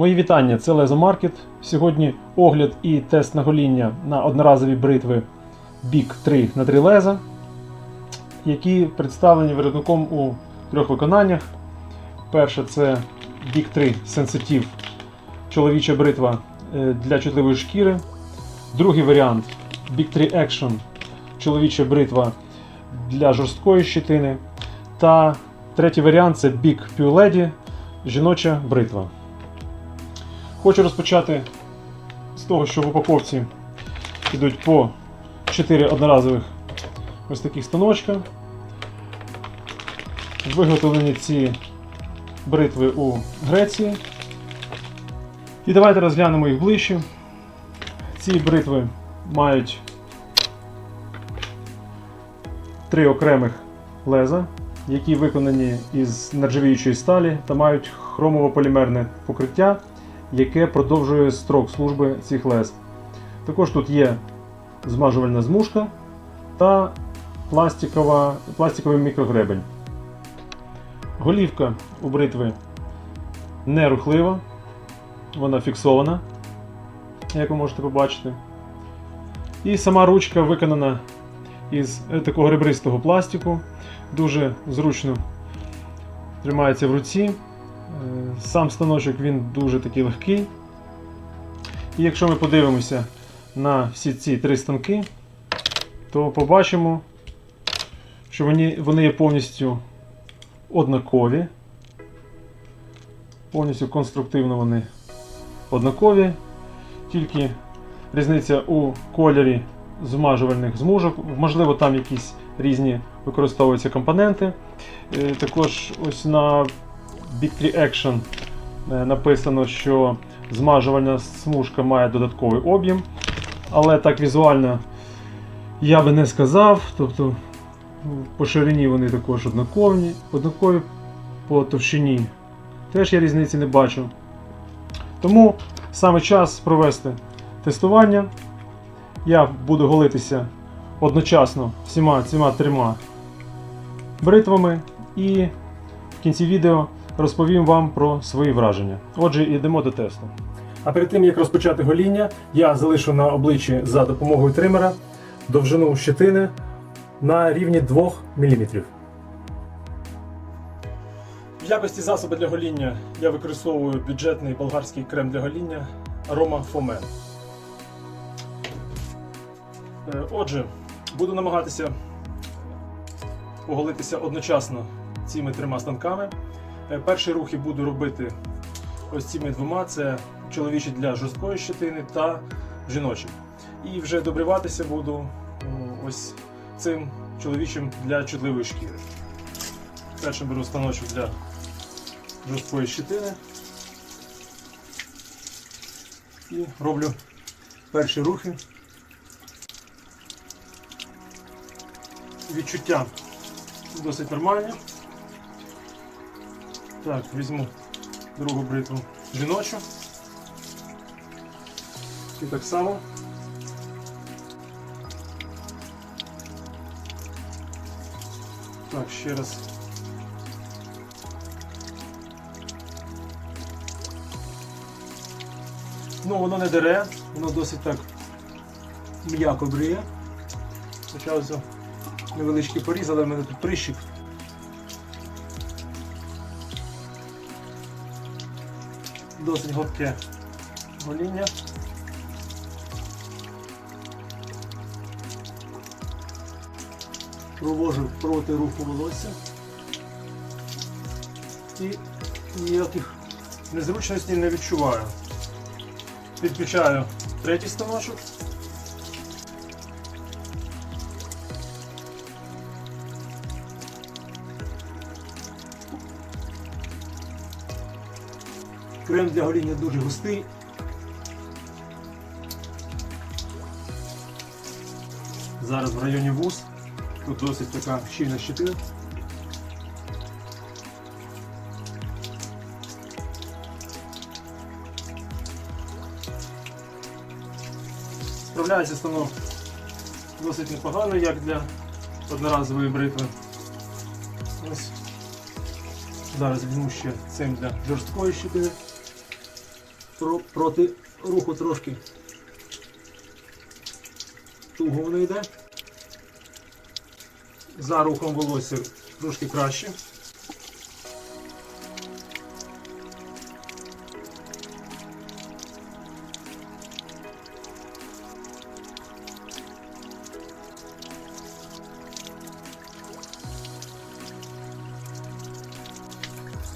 Мої вітання, це Лезо Маркет. Сьогодні огляд і тест на гоління на одноразові бритви Big 3 на 3 леза, які представлені виробником у трьох виконаннях. Перше це Big 3 Sensitive чоловіча бритва е, для чутливої шкіри. Другий варіант Big 3 Action чоловіча бритва для жорсткої щитини. Та третій варіант це Big Pure Lady жіноча бритва. Хочу розпочати з того, що в упаковці йдуть по 4 одноразових ось таких станочка. Виготовлені ці бритви у Греції. І давайте розглянемо їх ближче. Ці бритви мають три окремих леза, які виконані із нержавіючої сталі та мають хромово-полімерне покриття, яке продовжує строк служби цих лез. Також тут є змажувальна змушка та пластикова, пластиковий мікрогребень. Голівка у бритви не рухлива, вона фіксована, як ви можете побачити. І сама ручка виконана із е, такого ребристого пластику, дуже зручно тримається в руці. Сам станочок він дуже такий легкий. І якщо ми подивимося на всі ці три станки, то побачимо, що вони, вони є повністю однакові. Повністю конструктивно вони однакові. Тільки різниця у кольорі змажувальних змужок. Можливо, там якісь різні використовуються компоненти. Е, Також ось на Big 3 Action е, написано, що змажувальна смужка має додатковий об'єм, але так візуально я би не сказав. Тобто по ширині вони також однакові, однакові по товщині теж я різниці не бачу. Тому саме час провести тестування. Я буду голитися одночасно всіма цими трьома бритвами і в кінці відео розповім вам про свої враження. Отже, йдемо до тесту. А перед тим як розпочати гоління, я залишу на обличчі за допомогою тримера довжину щетини на рівні 2 мм. В якості засобу для гоління я використовую бюджетний болгарський крем для гоління Aroma Fomen. Е, Отже, буду намагатися оголитися одночасно цими трьома станками. Е, Перші рухи буду робити ось цими двома: це чоловічі для жорсткої щетини та жіночі. І вже добриватися буду ось цим чоловічим для чутливої шкіри. Першим беру станочок для жорсткої щетини і роблю перші рухи. відчуття досить нормальні. Так, візьму другу бритву жіночу. І так само. Так, ще раз. Ну, воно не дере, воно досить так м'яко бриє. Хоча ось невеличкий поріз, але в мене тут прищик. Досить гладке гоління. Провожу проти руху волосся. І ніяких незручностей не відчуваю. Підключаю третій станочок. Крем для гоління дуже густий. Зараз в районі вуз. Тут досить така щільна щитина. Справляється станок досить непогано, як для одноразової бритви. Ось. Зараз візьму ще цим для жорсткої щитини. Про, проти руху трошки туго воно йде. За рухом волосся трошки краще.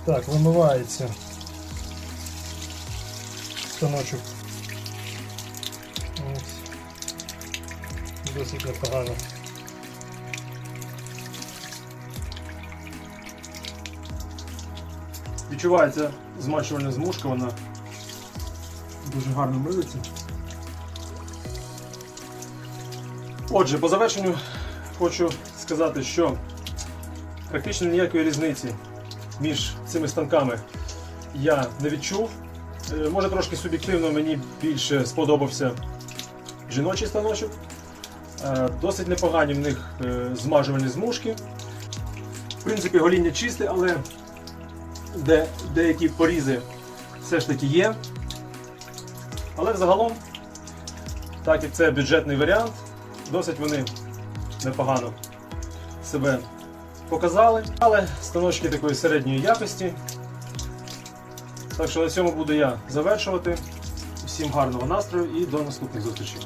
Так, вимивається станочок. Ось. Досить непогано. Відчувається змащувальна змушка, вона дуже гарно милиться. Отже, по завершенню хочу сказати, що практично ніякої різниці між цими станками я не відчув. Е, Може трошки суб'єктивно мені більше сподобався жіночий станочок. Е, Досить непогані в них е, змажувальні змушки. В принципі, гоління чисте, але де, деякі порізи все ж таки є. Але взагалом, так як це бюджетний варіант, досить вони непогано себе показали. Але станочки такої середньої якості. Так що на цьому буду я завершувати. Всім гарного настрою і до наступних зустрічей.